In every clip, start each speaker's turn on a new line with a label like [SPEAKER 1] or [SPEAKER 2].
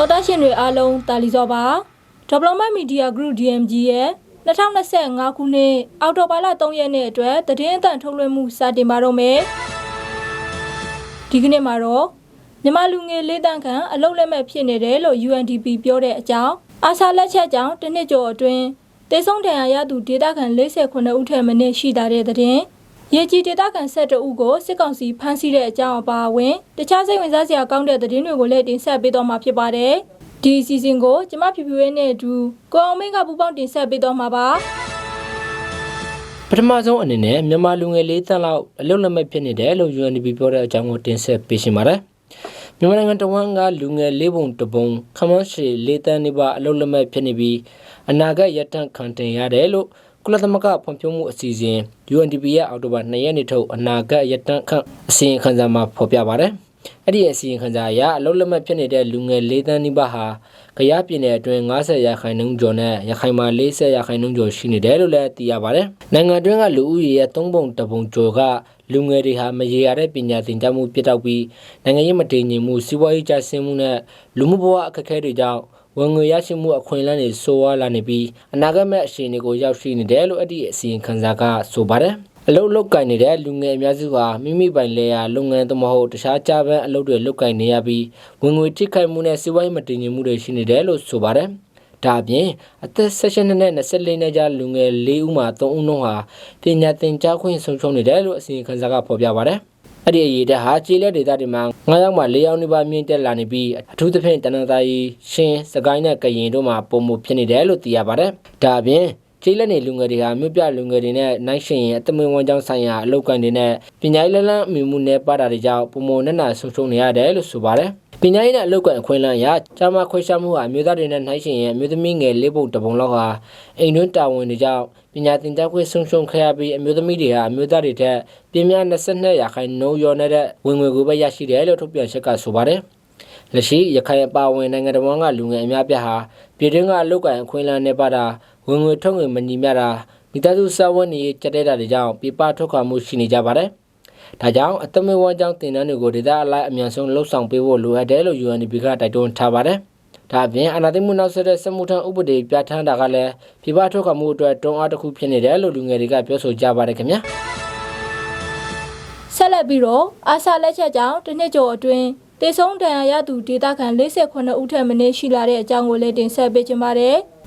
[SPEAKER 1] တော်တာရှင်တွေအားလုံးတာလီစောပါ Development Media Group DMG ရဲ့2025ခုနှစ်အောက်တိုဘာလ3ရက်နေ့အတွက်သတင်းအသံထုတ်လွှင့်မှုစတင်ပါတော့မယ်ဒီကနေ့မှာတော့မြန်မာလူငယ်လေးတန်းခန့်အလုတ်လက်မဲ့ဖြစ်နေတယ်လို့ UNDP ပြောတဲ့အကြောင်းအာဆာလက်ချက်ကြောင့်တစ်နှစ်ကျော်အတွင်းတေဆုံးဒဏ်ရာရသူဒေသခံ48ဦးထက်မနည်းရှိတာတဲ့သတင်း ရေကြီးဒေသခံ12ဦးကိုစစ်ကောင်စီဖမ်းဆီးတဲ့အကြောင်းအပါအဝင်တခြားစိတ်ဝင်စားစရာကောင်းတဲ့သတင်းတွေကိုလည်းတင်ဆက်ပေးတော့မှာဖြစ်ပါတယ်ဒီအစီအစဉ်ကိုကျမဖြူဖြူရဲ့နဲ့အတူကိုအောင်မင်းကပူပေါင်းတင်ဆက်ပေးတော့မှာပါ
[SPEAKER 2] ပထမဆုံးအနေနဲ့မြန်မာလူငယ်လေးတန်းလောက်အလုပ်လက်မဲ့ဖြစ်နေတယ်လို့ UNDP ပြောတဲ့အကြောင်းကိုတင်ဆက်ပေးရှင်ပါတယ်။မြန်မာနိုင်ငံတော်ဝန်ကလူငယ်လေးပုံတစ်ပုံခမန်းရှည်လေးတန်းနေပါအလုပ်လက်မဲ့ဖြစ်နေပြီးအနာဂတ်ရတန့်ခံတင်ရတယ်လို့ ကုလသမဂ္ဂဖွံ့ဖြိုးမှုအစီအစဉ် UNDP ရဲ့အောက်တိုဘာ2ရက်နေ့ထုတ်အနာဂတ်ရတန့်ခန့်အစီရင်ခံစာမှာဖော်ပြပါတယ်။အဲ့ဒီအစီရင်ခံစာအရအလုပ်လက်မဲ့ဖြစ်နေတဲ့လူငယ်လေးတန်းနေပါဟာကရပြည်နယ်အတွင်း90ရာခိုင်နှုန်းကျော်နဲ့ရခိုင်မှာ40ရာခိုင်နှုန်းကျော်ရှိနေတယ်လို့လည်းသိရပါတယ်။နိုင်ငံတွင်းကလူဦးရေရဲ့3ပုံတပုံကျော်ကလူငယ်တွေဟာမရေရာတဲ့ပညာသင်ကြားမှုပြတ်တောက်ပြီးနိုင်ငံရေးမတည်ငြိမ်မှုစီးပွားရေးကျဆင်းမှုနဲ့လူမှုဘဝအခက်အခဲတွေကြောင့် ဝင်ငွေရရှိမှုအခွင့်အလမ်းတွေဆိုးဝါးလာနေပြီးအနာဂတ်မဲ့အခြေအနေကိုရောက်ရှိနေတယ်လို့အဲ့ဒီအစီရင်ခံစာကဆိုပါတယ်။အလုတ်လုတ်ကင်နေတဲ့လူငယ်အများစုဟာမိမိပိုင်လေယာလုပ်ငန်းသမဟုတ်တခြားကြားပန်းအလုပ်တွေလုပ်ကင်နေရပြီးဝင်ငွေထိခိုက်မှုနဲ့စီးပွားရေးမတည်ငြိမ်မှုတွေရှိနေတယ်လို့ဆိုပါတယ်။ဒါအပြင်အသက်16နှစ်နဲ့24နှစ်ကြားလူငယ်၄ဦးမှာ3ဦးနှုန်းဟာပညာသင်ကြားခွင့်ဆုံးရှုံးနေတယ်လို့အစီရင်ခံစာကဖော်ပြပါတယ်။ အဲ့ဒီအရေးတက်ဟာခြေလက်ဒေသတွေမှာ9ယောက်မှ4ယောက်နေပါမြင့်တက်လာနေပြီးအထူးသဖြင့်တနင်္သာရီရှင်းစကိုင်းနဲ့ကရင်တို့မှာပုံမှုဖြစ်နေတယ်လို့သိရပါတယ်။ဒါအပြင် ကျေးလက်နေလူငယ်တွေဟာမြို့ပြလူငယ်တွေနဲ့နိုင်ရှင်ရင်အသမွေးဝမ်းကြောင်းဆိုင်ရာအလုပ်ကိုင်တွေနဲ့ပညာရေးလက်လန်းအမြင်မှုနဲ့ပါတာတွေကြောင့်ပုံမနဲ့နာဆုံဆုံနေရတယ်လို့ဆိုပါတယ်။ပညာရေးနဲ့အလုပ်ကိုင်အခွင့်အလမ်းအရဂျာမခွဲခြားမှုဟာအမျိုးသားတွေနဲ့နိုင်ရှင်ရင်အမျိုးသမီးငယ်လေးပုံတစ်ပုံလောက်ဟာအိမ်တွင်းတာဝန်တွေကြောင့်ပညာသင်ကြားခွင့်ဆုံးရှုံးခဲ့ရပြီးအမျိုးသမီးတွေဟာအမျိုးသားတွေထက်ပြင်းပြ22ရာခိုင်နှုန်းရောနေတဲ့ဝင်ငွေကိုပဲရရှိတယ်လို့ထုတ်ပြန်ချက်ကဆိုပါတယ်။လက်ရှိရခိုင်အပါအဝင်နိုင်ငံတော်ကလူငယ်အများပြားဟာပြည်တွင်းကအလုပ်ကိုင်အခွင့်အလမ်းနဲ့ပါတာ ဝင်ငွေထုတ်ငွေမညီမျှတာမိသားစုစာဝန်တွေကြက်တဲ့တာတွေကြောင့်ပြပထုတ်ခွာမှုရှိနေကြပါတယ်။ဒါကြောင့်အသမွေဝမ်းကြောင်းတင်နန်းတွေကိုဒေသအလိုက်အမြန်ဆုံးလှုပ်ဆောင်ပေးဖို့လိုအပ်တယ်လို့ UNDP ကတိုက်တွန်းထားပါတယ်။ဒါအပြင်အနာသိမှုနောက်ဆက်တဲ့စမှုထမ်းဥပဒေပြဋ္ဌာန်းတာကလည်းပြပထုတ်ခွာမှုအတွက်တွန်းအားတစ်ခုဖြစ်နေတယ်လို့လူငယ်တွေကပြောဆိုကြပါတယ်ခင်ဗျာ။
[SPEAKER 1] ဆက်လက်ပြီးတော့အာဆာလက်ချက်ကြောင့်တစ်နှစ်ကျော်အတွင်းတေဆုံးဒဏ်ရာရသူဒေသခံ48ဦးထက်မနည်းရှိလာတဲ့အကြောင်းကိုလည်းတင်ဆက်ပေးချင်ပါတယ်။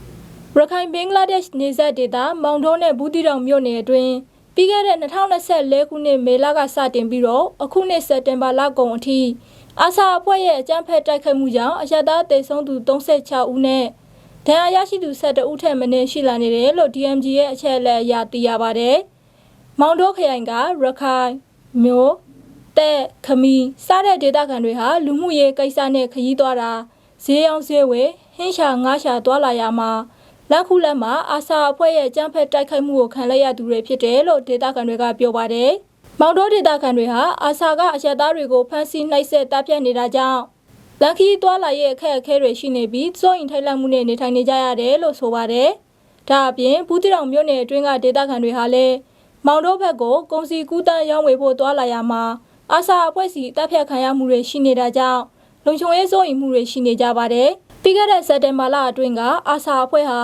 [SPEAKER 1] ရခိုင်ဘင်္ဂလားဒေ့ရှ်နေဆက်ဒေသမောင်တုံးနဲ့ဘူးတီတောင်မြို့နယ်အတွင်းပြီးခဲ့တဲ့2024ခုနှစ်မေလကစတင်ပြီးတော့အခုနှစ်စက်တင်ဘာလကုန်အထိအာဆာအဖွဲ့ရဲ့အကြမ်းဖက်တိုက်ခိုက်မှုကြောင့်အရတားတေဆုံးသူ36ဦးနဲ့ဒဏ်ရာရရှိသူ12ဦးထက်မနည်းရှိလာနေတယ်လို့ DMG ရဲ့အချက်အလက်အရသိရပါတယ်။မောင်တုံးခရိုင်ကရခိုင်မျိုးတဲ့ခမီစားတဲ့ဒေသခံတွေဟာလူမှုရေးကိစ္စနဲ့ခရီးသွားတာဈေးရောင်းဈေးဝယ်ဟင်းရှာငါးရှာသွားလာရမှာ လက်ခုလက်မှာအာဆာအဖွဲ့ရဲ့ကြမ်းဖက်တိုက်ခိုက်မှုကိုခံလိုက်ရသူတွေဖြစ်တယ်လို့ဒေသခံတွေကပြောပါတယ်။မောင်တိုးဒေသခံတွေဟာအာဆာကအရက်သားတွေကိုဖမ်းဆီးနှိပ်စက်တပ်ဖြတ်နေတာကြောင့်လက်ခီးသွားလာရဲ့အခက်အခဲတွေရှိနေပြီးစိုးရင်ထိုက်လန့်မှုနဲ့နေထိုင်နေကြရတယ်လို့ဆိုပါတယ်။ဒါအပြင်ဘူးတိတောင်မြို့နယ်အတွင်းကဒေသခံတွေဟာလည်းမောင်တိုးဘက်ကိုကုန်စည်ကူးတန်းရောင်းဝယ်ဖို့သွားလာရမှာအာဆာအဖွဲ့စီတပ်ဖြတ်ခံရမှုတွေရှိနေတာကြောင့်လုံခြုံရေးစိုးရိမ်မှုတွေရှိနေကြပါတယ်။ ပြီးခဲ့တဲ့စက်တင်ဘာလအတွင်းကအာဆာအဖွဲ့ဟာ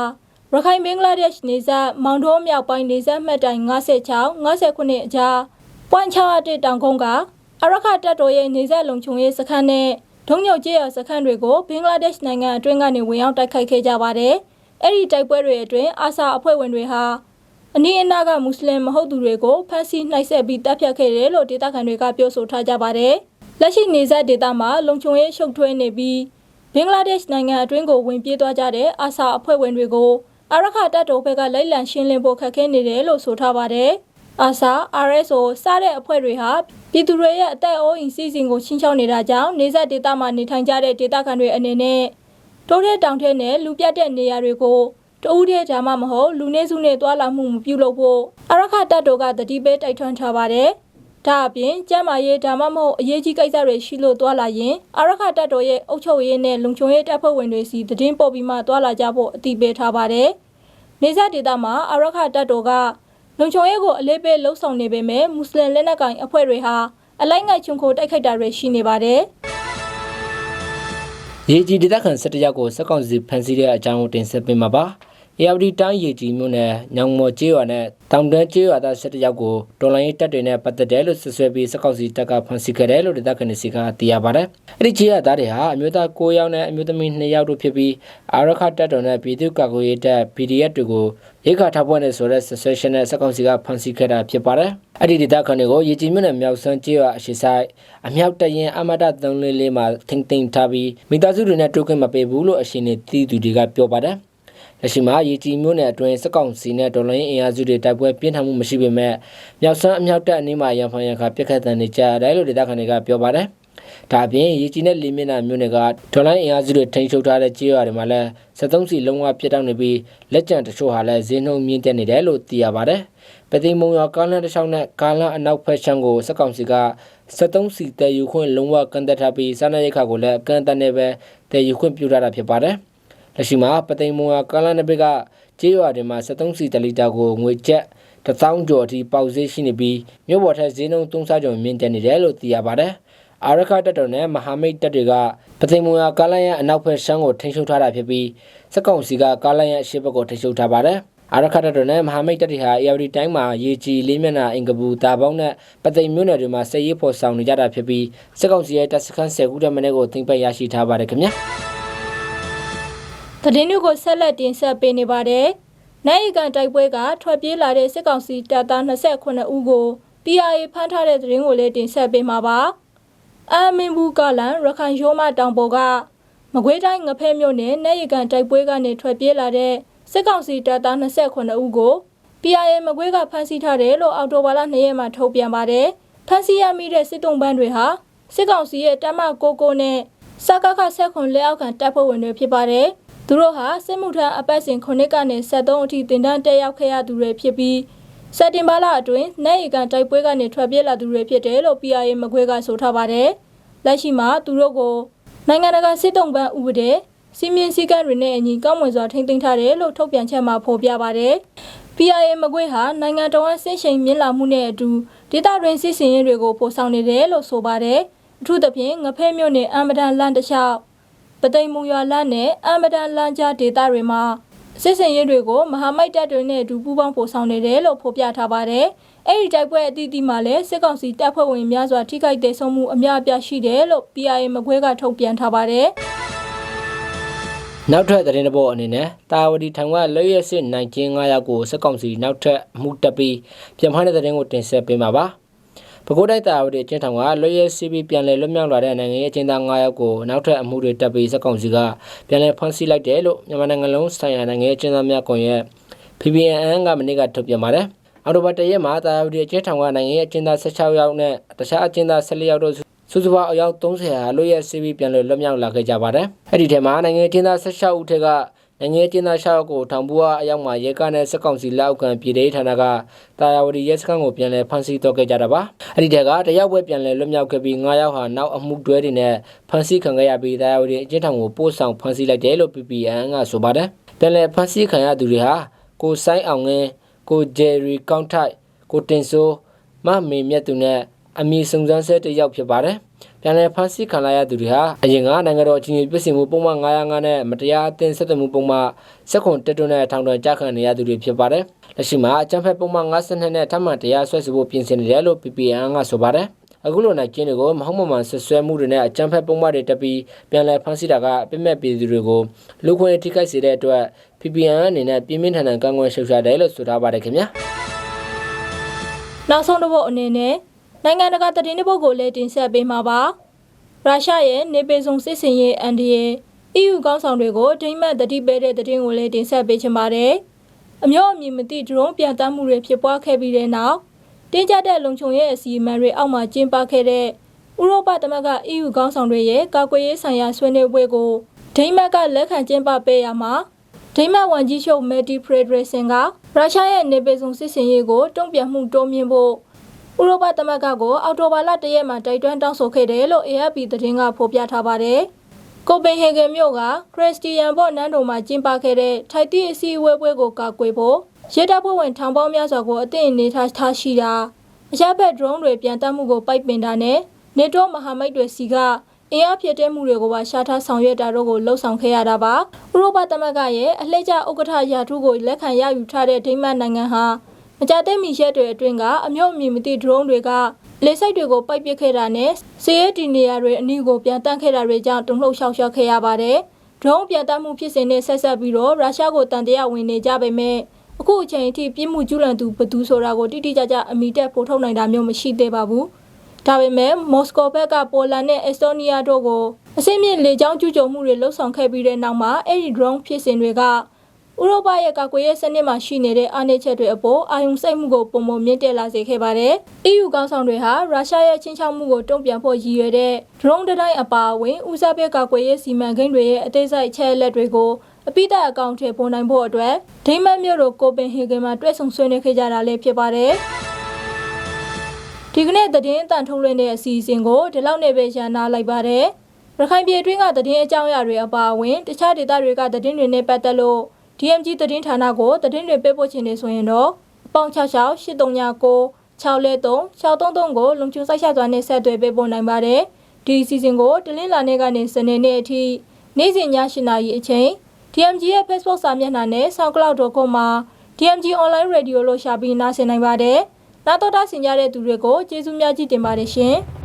[SPEAKER 1] ရခိုင်ဘင်္ဂလားဒေ့ရှ်နေဆက်မောင်တိုးမြောက်ပိုင်းနေဆက်မှတ်တိုင်56 59အကြားပွန့်ချတဲ့တောင်ကုန်းကအရခတပ်တော်ရဲ့နေဆက်လုံခြုံရေးစခန်းနဲ့ဒုံညုတ်ကျေးရစခန်းတွေကိုဘင်္ဂလားဒေ့ရှ်နိုင်ငံအတွင်းကနေဝင်ရောက်တိုက်ခိုက်ခဲ့ကြပါတယ်။အဲ့ဒီတိုက်ပွဲတွေအတွင်းအာဆာအဖွဲ့ဝင်တွေဟာအနည်းအနာကမွတ်စလင်မဟုတ်သူတွေကိုဖမ်းဆီးနှိပ်စက်ပြီးတပ်ဖြတ်ခဲ့တယ်လို့ဒေသခံတွေကပြောဆိုထားကြပါတယ်။လက်ရှိနေဆက်ဒေသမှာလုံခြုံရေးရှုပ်ထွေးနေပြီး ဘင်္ဂလားဒေ့ရှ်နိုင်ငံအတွင်းကိုဝင်ပြေးသွားကြတဲ့အာဆာအဖွဲ့ဝင်တွေကိုအရခတပ်တော်ဘက်ကလိုက်လံရှင်းလင်းဖို့ခက်ခဲနေတယ်လို့ဆိုထားပါတယ်။အာဆာ RSO စတဲ့အဖွဲ့တွေဟာပြည်သူတွေရဲ့အသက်အိုးအိမ်စီစဉ်ကိုချင်းချောက်နေတာကြောင့်နေဆက်ဒေသမှာနေထိုင်ကြတဲ့ဒေသခံတွေအနေနဲ့တိုးတဲ့တောင်ထဲနဲ့လူပြတ်တဲ့နေရာတွေကိုတဦးတည်းဒါမှမဟုတ်လူနေစုနဲ့တွာလာမှုမပြုလုပ်ဖို့အရခတပ်တော်ကတတိပေးတိုက်ထွန်းထားပါတယ်။ ဒါအပြင်ကျမ်းမာရေးဒါမှမဟုတ်အရေးကြီးကိစ္စတွေရှိလို့တွာလာရင်အရခတပ်တော်ရဲ့အုပ်ချုပ်ရေးနဲ့လုံခြုံရေးတပ်ဖွဲ့ဝင်တွေစီတည်င်းပို့ပြီးမှတွာလာကြဖို့အတိပေးထားပါတယ်။နေဆက်ဒေသမှာအရခတပ်တော်ကလုံခြုံရေးကိုအလေးပေးလှုံ့ဆော်နေပေမဲ့မွတ်စလင်လက်နက်ကိုင်အဖွဲ့တွေဟာအလိုက်ငိုက်ချုံခိုတိုက်ခိုက်တာတွေရှိနေပါတယ်။
[SPEAKER 2] ရေကြီးဒေသခံ17ယောက်ကိုစက်ကောင်စီဖမ်းဆီးတဲ့အကြောင်းကိုတင်ဆက်ပေးမှာပါ။ AFD တိုင်းရေကြီးမြို့နယ်ညောင်မော်ကျေးရွာနဲ့တောင်တန်းကျေးရွာသား17ယောက်ကိုတော်လိုင်းရေးတပ်တွေနဲ့ပတ်သက်တယ်လို့ဆွဆွဲပြီးစက်ကောင်စီတပ်ကဖမ်းဆီးခဲ့တယ်လို့ဒေသခံတွေစီကသိရပါတယ်။အဲ့ဒီကျေးရွာသားတွေဟာအမျိုးသား9ယောက်နဲ့အမျိုးသမီး2ယောက်တို့ဖြစ်ပြီးအာရခတပ်တော်နဲ့ပြည်သူ့ကာကွယ်ရေးတပ် PDF တွေကိုရိခါထောက်ပွင့်နေဆိုတဲ့ဆွဆွဲရှင်နဲ့စက်ကောင်စီကဖမ်းဆီးခဲ့တာဖြစ်ပါတယ်။အဲ့ဒီဒေသခံတွေကိုရေကြီးမြို့နယ်မြောက်စမ်းကျေးရွာအရှိဆိုင်အမြောက်တရင်အမတ344မှာထင်းထင်းထားပြီးမိသားစုတွေနဲ့တွေ့ခွင့်မပေးဘူးလို့အရှင်နေတည်သူတွေကပြောပါတယ်။ လက်ရှိမှာရေကြီးမြို့နယ်အတွင်းစက်ကောင်စီနဲ့ဒေါ်လာရင်းအင်အားစုတွေတိုက်ပွဲပြင်းထန်မှုမရှိပေမဲ့မြောက်ဆန်းအမြောက်တပ်အနီးမှာရန်ဖန်ရန်ခါပြစ်ခတ်တန်နေကြတယ်လို့ဒေသခံတွေကပြောပါတယ်။ဒါအပြင်ရေကြီးနဲ့လီမင်းနာမြို့နယ်ကဒေါ်လာအင်အားစုတွေထိန်းချုပ်ထားတဲ့ကြေးရွာတွေမှာလည်း73စီလုံးဝပြတ်တောက်နေပြီးလက်ကျန်တချို့ဟာလည်းဈေးနှုန်းမြင့်တက်နေတယ်လို့သိရပါတယ်။ပသိမ်မုံရွာကားလမ်းတစ်လျှောက်နဲ့ကားလမ်းအနောက်ဖက်ချမ်းကိုစက်ကောင်စီက73စီတည်ယူခွင့်လုံးဝကန့်သက်ထားပြီးစားနပ်ရိက္ခာကိုလည်းအကန့်အသတ်နဲ့ပဲတည်ယူခွင့်ပြုထားတာဖြစ်ပါတယ်။ လက်ရှိမှာပသိမ်မွာကာလနဘစ်ကကြေးရွာတွေမှာ73စီတလီတာကိုငွေကျပ်1000ကျော်အထိပေါက်ဈေးရှိနေပြီးမြို့ပေါ်ထက်ဈေးနှုန်း3ဆကျော်မြင့်တက်နေတယ်လို့သိရပါတယ်။အာရခတပ်တော်နဲ့မဟာမိတ်တပ်တွေကပသိမ်မွာကာလရဲ့အနောက်ဘက်ရှမ်းကိုထိန်းချုပ်ထားတာဖြစ်ပြီးစက်ကောင်စီကကာလရဲ့အရှေ့ဘက်ကိုထိန်းချုပ်ထားပါတယ်။အာရခတပ်တော်နဲ့မဟာမိတ်တပ်တွေဟာ ARD တိုင်းမှာရေကြီးလေးမျက်နှာအင်ကပူတာပေါင်းနဲ့ပသိမ်မြို့နယ်တွေမှာစစ်ရေးဖော်ဆောင်နေကြတာဖြစ်ပြီးစက်ကောင်စီရဲ့တပ်စခန်း10ခုတမင်းကိုသိမ်းပိုက်ရရှိထားပါတယ်ခင်ဗျာ။
[SPEAKER 1] သတင်းတွေကိုဆက်လက်တင်ဆက်ပေးနေပါတယ်။နိုင်ကန်တိုက်ပွဲကထွက်ပြေးလာတဲ့စစ်ကောင်စီတပ်သား29ဦးကို PRA ဖမ်းထားတဲ့သတင်းကိုလည်းတင်ဆက်ပေးမှာပါ။အာမင်ဘူးကလန်ရခိုင်ရိုးမတောင်ပေါ်ကမကွေးတိုင်းငဖဲမြို့နယ်နိုင်ကန်တိုက်ပွဲကနေထွက်ပြေးလာတဲ့စစ်ကောင်စီတပ်သား29ဦးကို PRA မကွေးကဖမ်းဆီးထားတယ်လို့အော်တိုဘာလ2ရက်မှာထုတ်ပြန်ပါတယ်။ဖမ်းဆီးရမိတဲ့စစ်တုံးပန်းတွေဟာစစ်ကောင်စီရဲ့တမကိုကိုနဲ့စကခဆက်ခွန်လက်အောက်ခံတပ်ဖွဲ့ဝင်တွေဖြစ်ပါတယ်။ သူတို့ဟာစစ်မှုထမ်းအပတ်စဉ်ခုနှစ်ကနေ73အထိတင်တန်းတက်ရောက်ခဲ့ရသူတွေဖြစ်ပြီးစက်တင်ဘာလအတွင်းနိုင်ရီကန်တိုက်ပွဲကနေထွက်ပြေးလာသူတွေဖြစ်တယ်လို့ PRA မကွေးကဆိုထားပါတယ်။လက်ရှိမှာသူတို့ကိုနိုင်ငံတကာစစ်တုံးပန်းဥပဒေစီမင်းစည်းကမ်းတွေနဲ့အညီကောင်းမွန်စွာထိန်းသိမ်းထားတယ်လို့ထုတ်ပြန်ချက်မှာဖော်ပြပါတယ်။ PRA မကွေးဟာနိုင်ငံတော်အဆင့်ရှိန်မြင့်လာမှုနဲ့အတူဒေသတွင်းစစ်စင်ရေးတွေကိုပို့ဆောင်နေတယ်လို့ဆိုပါတယ်။အထူးသဖြင့်ငဖဲမြို့နယ်အမဒန်လန်တလျှောက် ပသိမ်မူရွာလန်းနဲ့အမဒန်လန်းကြားဒေသတွေမှာစစ်စင်ရေးတွေကိုမဟာမိတ်တပ်တွေနဲ့အတူပူးပေါင်းပို့ဆောင်နေတယ်လို့ဖော်ပြထားပါတယ်။အဲ့ဒီတိုက်ပွဲအသီးသီးမှာလည်းစစ်ကောင်စီတပ်ဖွဲ့ဝင်များစွာထိခိုက်ဒေဆုံးမှုအများအပြားရှိတယ်လို့ PIA မကွဲကထုတ်ပြန်ထားပါတယ်။
[SPEAKER 2] နောက်ထပ်သတင်းတစ်ပုဒ်အနေနဲ့တာဝတီထောင်ကလွရစစ်နိုင်ကျင်း9ယောက်ကိုစစ်ကောင်စီနောက်ထပ်မှုတက်ပြီးပြန်ဖမ်းတဲ့သတင်းကိုတင်ဆက်ပေးမှာပါ။ ပဲခူးတိုင်းတာဝတီအချင်းထောင်ကလွရဲစီးပြီးပြန်လည်လွတ်မြောက်လာတဲ့နိုင်ငံရေးအချင်းသား9ယောက်ကိုနောက်ထပ်အမှုတွေတပ်ပြီးစက်ကောင်စီကပြန်လည်ဖမ်းဆီးလိုက်တယ်လို့မြန်မာနိုင်ငံလုံးဆိုင်ရာနိုင်ငံရေးအချင်းသားများကွန်ရက် PPNN ကမနေ့ကထုတ်ပြန်ပါတယ်။အော်တိုဘာတရက်မှာတာဝတီအချင်းထောင်ကနိုင်ငံရေးအချင်းသား16ယောက်နဲ့တခြားအချင်းသား14ယောက်တို့စုစုပေါင်းအယောက်30ဟာလွရဲစီးပြီးပြန်လည်လွတ်မြောက်လာခဲ့ကြပါတယ်။အဲ့ဒီထဲမှာနိုင်ငံရေးအချင်းသား16ဦးထက်က နိုင်ငံကျင်းသားရှောက်ကိုထောင်ပူအားအရောက်မှာရဲကနဲ့စက်ကောင်စီလက်အောက်ခံပြည်ထောင်ဌာနကတာယာဝတီရဲစခန်းကိုပြန်လည်ဖမ်းဆီးတော့ခဲ့ကြတာပါအဲ့ဒီတက်ကတယောက်ပဲပြန်လည်လွတ်မြောက်ခဲ့ပြီး9ယောက်ဟာနောက်အမှုတွဲတွေနဲ့ဖမ်းဆီးခံခဲ့ရပြီးတာယာဝတီအကျဉ်းထောင်ကိုပို့ဆောင်ဖမ်းဆီးလိုက်တယ်လို့ PPN ကဆိုပါတယ်ပြန်လည်ဖမ်းဆီးခံရသူတွေဟာကိုဆိုင်အောင်ငင်းကိုဂျယ်ရီကောင်းထိုက်ကိုတင်ဆိုးမမေမြတ်သူနဲ့ အမီစုံစမ်းဆဲတယောက်ဖြစ်ပါတယ်ပြန်လည်ဖမ်းဆီးခံလိုက်ရသူတွေဟာအရင်ကနိုင်ငံတော်အချင်းချင်းပြည်စင်မှုပုံမှန်905နဲ့မတရားအသင်းဆက်သွယ်မှုပုံမှန်စက်ခွန်တက်တွန်းနဲ့ထောင်တော်ကြခံနေရသူတွေဖြစ်ပါတယ်။လက်ရှိမှာအကြမ်းဖက်ပုံမှန်52နဲ့ထပ်မံတရားစွဲဆိုဖို့ပြင်ဆင်နေတယ်လို့ PPN ကဆိုပါတယ်။အခုလိုနိုင်ကျင်းတွေကိုမဟုတ်မမှန်ဆွဆွဲမှုတွေနဲ့အကြမ်းဖက်ပုံမှန်တွေတက်ပြီးပြန်လည်ဖမ်းဆီးတာကပြစ်မဲ့ပြည်သူတွေကိုလူခွင့်ထိခိုက်စေတဲ့အတွက် PPN အနေနဲ့ပြင်းပြင်းထန်ထန်ကန့်ကွက်ရှုတ်ချတယ်လို့ဆိုထားပါတယ်ခင်ဗျာ။
[SPEAKER 1] နောက်ဆုံးတစ်ပုတ်အနေနဲ့ နိုင်ငံတကာသတင်းတစ်ပုဒ်ကိုလည်းတင်ဆက်ပေးမှာပါရုရှားရဲ့နေပေဆုံစစ်စင်ရေးအန်ဒီရဲ့ EU ကောင်းဆောင်တွေကိုဒိမတ်တတိပေးတဲ့သတင်းကိုလည်းတင်ဆက်ပေးချင်ပါတယ်အမျိုးအမည်မသိဒရုန်းပြန်တမ်းမှုတွေဖြစ်ပွားခဲ့ပြီးတဲ့နောက်တင်းကြပ်တဲ့လုံခြုံရေးအစီအမံတွေအောက်မှာကျင်းပခဲ့တဲ့ဥရောပသမဂ္ဂ EU ကောင်းဆောင်တွေရဲ့ကာကွယ်ရေးဆိုင်ရာဆွေးနွေးပွဲကိုဒိမတ်ကလက်ခံကျင်းပပေးရမှာဒိမတ်ဝန်ကြီးချုပ်မက်တီဖရဒရစ်ဆန်ကရုရှားရဲ့နေပေဆုံစစ်စင်ရေးကိုတုံ့ပြန်မှုတိုးမြှင့်ဖို့ ဥရောပသမဂ္ဂကိုအောက်တိုဘာလ၁ရက်မှာတိုက်တွန်းတောင်းဆိုခဲ့တယ်လို့ AFP သတင်းကဖော်ပြထားပါတယ်။ကိုပင်ဟေဂန်မြို့ကခရစ္စတီယန်ဘော့နန်းတော်မှာကျင်းပခဲ့တဲ့ထိုက်တီအစည်းအဝေးပွဲကိုကာကွယ်ဖို့ရဲတပ်ဖွဲ့ဝင်ထောင်ပေါင်းများစွာကိုအသင့်အနေထားထားရှိတာအရဘက်ဒရုန်းတွေပြန်တက်မှုကိုပိုက်ပင်တာနဲ့နေတိုးမဟာမိတ်တွေစီကအင်အားဖြစ်တဲ့မှုတွေကိုပါရှာထားဆောင်ရွက်တာတို့ကိုလှုံ့ဆော်ခဲ့ရတာပါဥရောပသမဂ္ဂရဲ့အလှည့်ကျဥက္ကဋ္ဌရာထူးကိုလက်ခံရယူထားတဲ့ဒိန်းမတ်နိုင်ငံဟာ မကြတဲ့မီရက်တွေအတွင်းကအမျိုးအမည်မသိဒရုန်းတွေကလေဆိပ်တွေကိုပိုက်ပစ်ခဲ့တာနဲ့စီးရဲဒီနေရာတွေအနီးကိုပြန်တန်းခဲ့တာတွေကြောင့်တုန်လှုပ်ရှောက်ရှောက်ခဲ့ရပါတယ်ဒရုန်းပြန်တန်းမှုဖြစ်စဉ်နဲ့ဆက်ဆက်ပြီးတော့ရုရှားကိုတန်တရားဝင်နေကြပေမဲ့အခုအချိန်အထိပြစ်မှုကျူးလွန်သူဘယ်သူဆိုတာကိုတိတိကျကျအမိတက်ပို့ထုတ်နိုင်တာမျိုးမရှိသေးပါဘူးဒါပေမဲ့မော်စကိုဘက်ကပိုလန်နဲ့အက်စတိုးနီးယားတို့ကိုအစိမ့်မြင့်လေကြောင်းကျူးကျော်မှုတွေလှုပ်ဆောင်ခဲ့ပြီးတဲ့နောက်မှာအဲ့ဒီ drone ဖြစ်စဉ်တွေက ဥရောပရဲ့ကာကွယ်ရေးစနစ်မှာရှိနေတဲ့အားနည်းချက်တွေအပေါ်အာရုံစိုက်မှုကိုပုံမမြင့်တက်လာစေခဲ့ပါတယ်။ EU ကောင်းဆောင်တွေဟာရုရှားရဲ့ချင်းချောက်မှုကိုတုံ့ပြန်ဖို့ရည်ရွယ်တဲ့ drone တစ်တိုင်းအပါအဝင်ဦးစားပေးကာကွယ်ရေးစီမံကိန်းတွေရဲ့အသေးစိတ်အချက်အလက်တွေကိုအပိသက်အကောင့်ထဲပေါ်နိုင်ဖို့အတွက်ဒိမတ်မြို့တို့ကိုပင်ဟေဂင်မှာတွဲဆုံဆွေးနွေးခဲ့ကြတာလည်းဖြစ်ပါတယ်။ဒီကနေ့သတင်းအတန်ထုတ်လွှင့်တဲ့အစီအစဉ်ကိုဒီလောက်နဲ့ပဲရန်နာလိုက်ပါတယ်။ရခိုင်ပြည်တွင်းကသတင်းအကြောင်းအရာတွေအပါအဝင်တခြားဒေသတွေကသတင်းတွေနဲ့ပတ်သက်လို့ DMG သတင်းဌာနကိုသတင်းတွေပေးပို့ချင်နေဆိုရင်တော့အပေါင်း66 8396 6lethree 633ကိုလုံချုံစိုက်ရှစွာနဲ့ဆက်သွယ်ပေးပို့နိုင်ပါတယ်။ဒီအစီအစဉ်ကိုတလင်းလာနေ့ကနေစနေနေ့အထိနေ့စဉ်ည7:00နာရီအချိန် DMG ရဲ့ Facebook စာမျက်နှာနဲ့ SoundCloud.com မှာ DMG Online Radio လို့ရှာပြီးနားဆင်နိုင်ပါတယ်။နားတော်တာဆင်ကြတဲ့သူတွေကိုကျေးဇူးများကြီးတင်ပါတယ်ရှင်။